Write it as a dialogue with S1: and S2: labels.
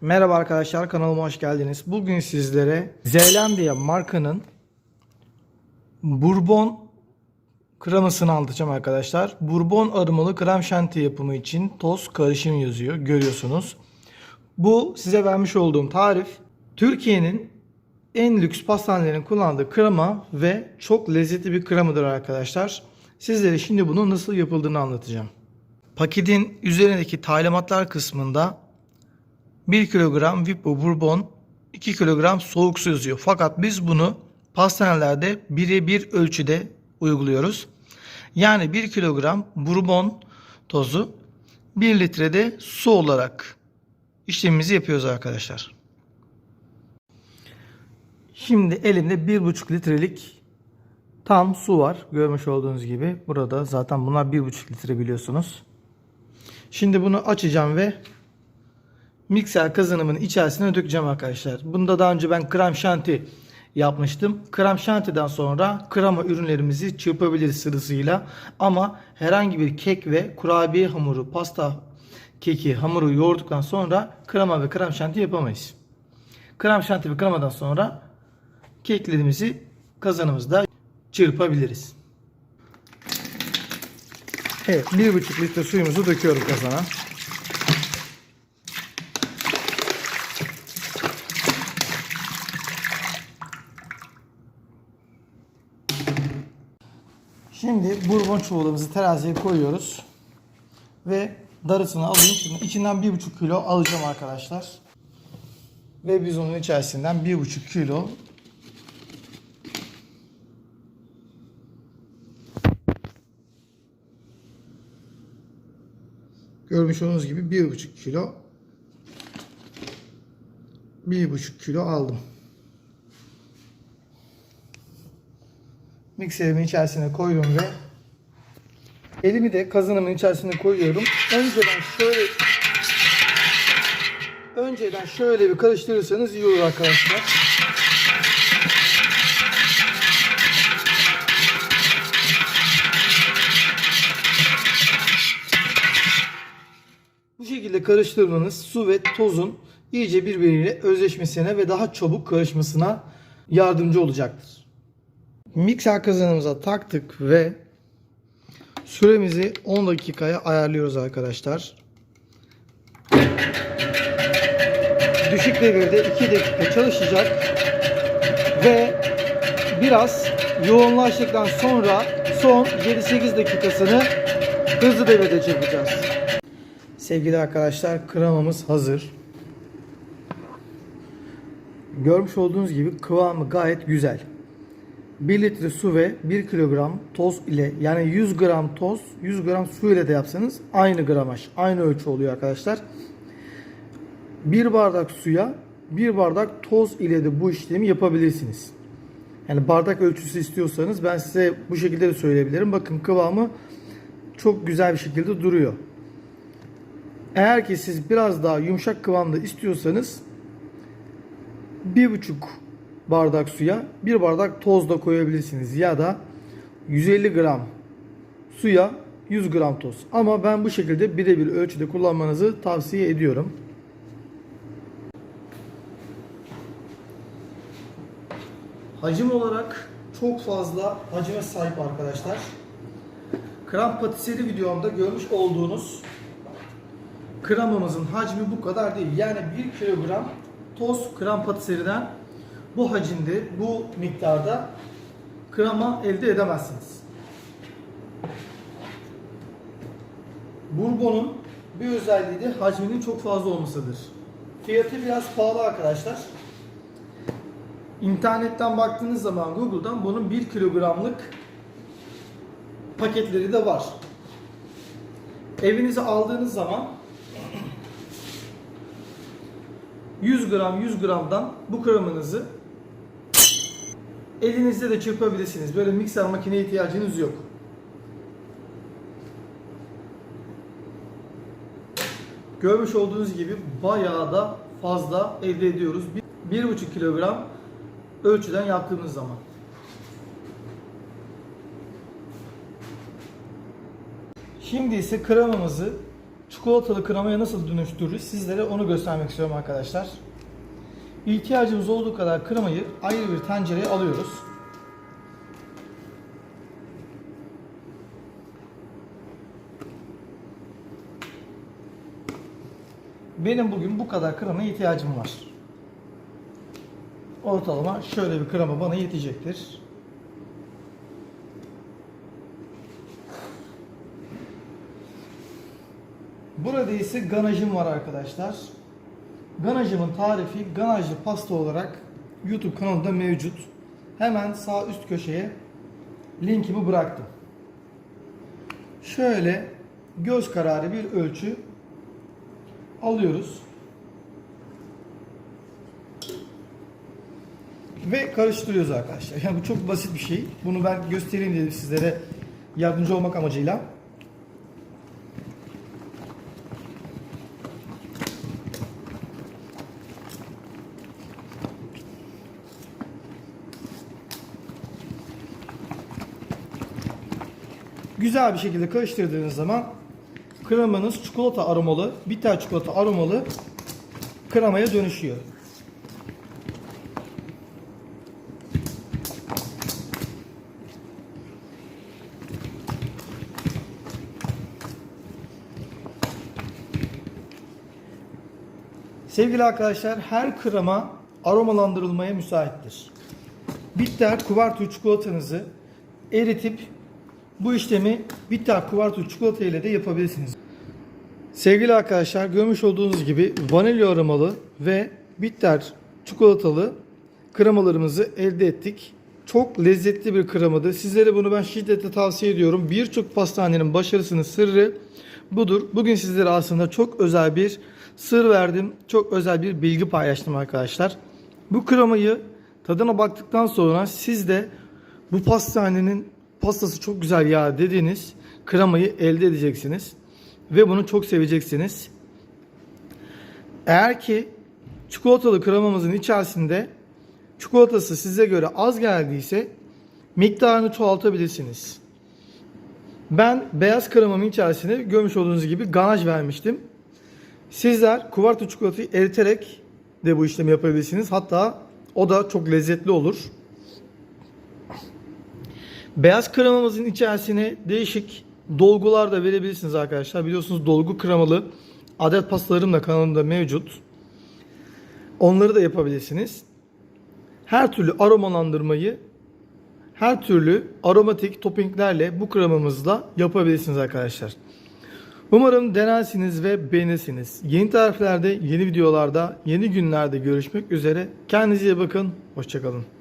S1: Merhaba arkadaşlar kanalıma hoş geldiniz. Bugün sizlere Zeelandia markanın Bourbon kremasını anlatacağım arkadaşlar. Bourbon aromalı krem şanti yapımı için toz karışım yazıyor. Görüyorsunuz. Bu size vermiş olduğum tarif Türkiye'nin en lüks pastanelerinin kullandığı krema ve çok lezzetli bir kremadır arkadaşlar. Sizlere şimdi bunun nasıl yapıldığını anlatacağım. Paketin üzerindeki talimatlar kısmında 1 kilogram Vipo Bourbon, 2 kilogram soğuk su yazıyor. Fakat biz bunu pastanelerde birebir ölçüde uyguluyoruz. Yani 1 kilogram Bourbon tozu 1 litrede su olarak işlemimizi yapıyoruz arkadaşlar. Şimdi elimde 1,5 litrelik tam su var. Görmüş olduğunuz gibi burada zaten bunlar 1,5 litre biliyorsunuz. Şimdi bunu açacağım ve mikser kazanımın içerisine dökeceğim arkadaşlar. Bunda daha önce ben krem şanti yapmıştım. Krem şantiden sonra krema ürünlerimizi çırpabiliriz sırasıyla. Ama herhangi bir kek ve kurabiye hamuru, pasta keki hamuru yoğurduktan sonra krema ve krem şanti yapamayız. Krem şanti ve kremadan sonra keklerimizi kazanımızda çırpabiliriz. Evet 1,5 litre suyumuzu döküyorum kazana. Şimdi bourbon çuvalımızı teraziye koyuyoruz. Ve darısını alayım. Şimdi içinden 1,5 kilo alacağım arkadaşlar. Ve biz onun içerisinden 1,5 kilo Görmüş olduğunuz gibi 1,5 kilo 1,5 kilo aldım. Mikserimin içerisine koydum ve elimi de kazanımın içerisine koyuyorum. Önceden şöyle önceden şöyle bir karıştırırsanız iyi olur arkadaşlar. Bu şekilde karıştırmanız su ve tozun iyice birbiriyle özleşmesine ve daha çabuk karışmasına yardımcı olacaktır. Mikser kazanımıza taktık ve süremizi 10 dakikaya ayarlıyoruz arkadaşlar. Düşük devirde 2 dakika çalışacak ve biraz yoğunlaştıktan sonra son 7-8 dakikasını hızlı devirde çırpacağız. Sevgili arkadaşlar kremamız hazır. Görmüş olduğunuz gibi kıvamı gayet güzel. 1 litre su ve 1 kilogram toz ile yani 100 gram toz 100 gram su ile de yapsanız aynı gramaj aynı ölçü oluyor arkadaşlar. 1 bardak suya 1 bardak toz ile de bu işlemi yapabilirsiniz. Yani bardak ölçüsü istiyorsanız ben size bu şekilde de söyleyebilirim. Bakın kıvamı çok güzel bir şekilde duruyor. Eğer ki siz biraz daha yumuşak kıvamda istiyorsanız bir buçuk bardak suya bir bardak toz da koyabilirsiniz ya da 150 gram suya 100 gram toz. Ama ben bu şekilde birebir ölçüde kullanmanızı tavsiye ediyorum. Hacim olarak çok fazla hacime sahip arkadaşlar. Krem patiseri videomda görmüş olduğunuz kremamızın hacmi bu kadar değil. Yani 1 kilogram toz krem patiseriden bu hacimde, bu miktarda krema elde edemezsiniz. Bourbon'un bir özelliği de hacminin çok fazla olmasıdır. Fiyatı biraz pahalı arkadaşlar. İnternetten baktığınız zaman Google'dan bunun 1 kilogramlık paketleri de var. Evinize aldığınız zaman 100 gram 100 gramdan bu kremanızı elinizde de çırpabilirsiniz. Böyle mikser makineye ihtiyacınız yok. Görmüş olduğunuz gibi bayağı da fazla elde ediyoruz. 1,5 kilogram ölçüden yaptığımız zaman. Şimdi ise kremamızı çikolatalı kremaya nasıl dönüştürürüz sizlere onu göstermek istiyorum arkadaşlar. İhtiyacımız olduğu kadar kremayı ayrı bir tencereye alıyoruz. Benim bugün bu kadar kremaya ihtiyacım var. Ortalama şöyle bir krema bana yetecektir. Burada ise ganajım var arkadaşlar. Ganajımın tarifi ganajlı pasta olarak YouTube kanalında mevcut. Hemen sağ üst köşeye linkimi bıraktım. Şöyle göz kararı bir ölçü alıyoruz. Ve karıştırıyoruz arkadaşlar. Yani bu çok basit bir şey. Bunu ben göstereyim dedim sizlere yardımcı olmak amacıyla. Güzel bir şekilde karıştırdığınız zaman kremanız çikolata aromalı, bitter çikolata aromalı kremaya dönüşüyor. Sevgili arkadaşlar her krema aromalandırılmaya müsaittir. Bitter kuvartu çikolatanızı eritip bu işlemi bitter kuvartu çikolata ile de yapabilirsiniz. Sevgili arkadaşlar görmüş olduğunuz gibi vanilya aromalı ve bitter çikolatalı kremalarımızı elde ettik. Çok lezzetli bir kremadı. Sizlere bunu ben şiddetle tavsiye ediyorum. Birçok pastanenin başarısının sırrı budur. Bugün sizlere aslında çok özel bir sır verdim. Çok özel bir bilgi paylaştım arkadaşlar. Bu kremayı tadına baktıktan sonra siz de bu pastanenin pastası çok güzel ya dediğiniz kremayı elde edeceksiniz. Ve bunu çok seveceksiniz. Eğer ki çikolatalı kremamızın içerisinde çikolatası size göre az geldiyse miktarını çoğaltabilirsiniz. Ben beyaz kremamın içerisine görmüş olduğunuz gibi ganaj vermiştim. Sizler kuvarto çikolatayı eriterek de bu işlemi yapabilirsiniz. Hatta o da çok lezzetli olur. Beyaz kremamızın içerisine değişik dolgular da verebilirsiniz arkadaşlar. Biliyorsunuz dolgu kremalı adet pastalarım da kanalımda mevcut. Onları da yapabilirsiniz. Her türlü aromalandırmayı her türlü aromatik toppinglerle bu kremamızla yapabilirsiniz arkadaşlar. Umarım denersiniz ve beğenirsiniz. Yeni tariflerde, yeni videolarda, yeni günlerde görüşmek üzere. Kendinize iyi bakın. Hoşçakalın.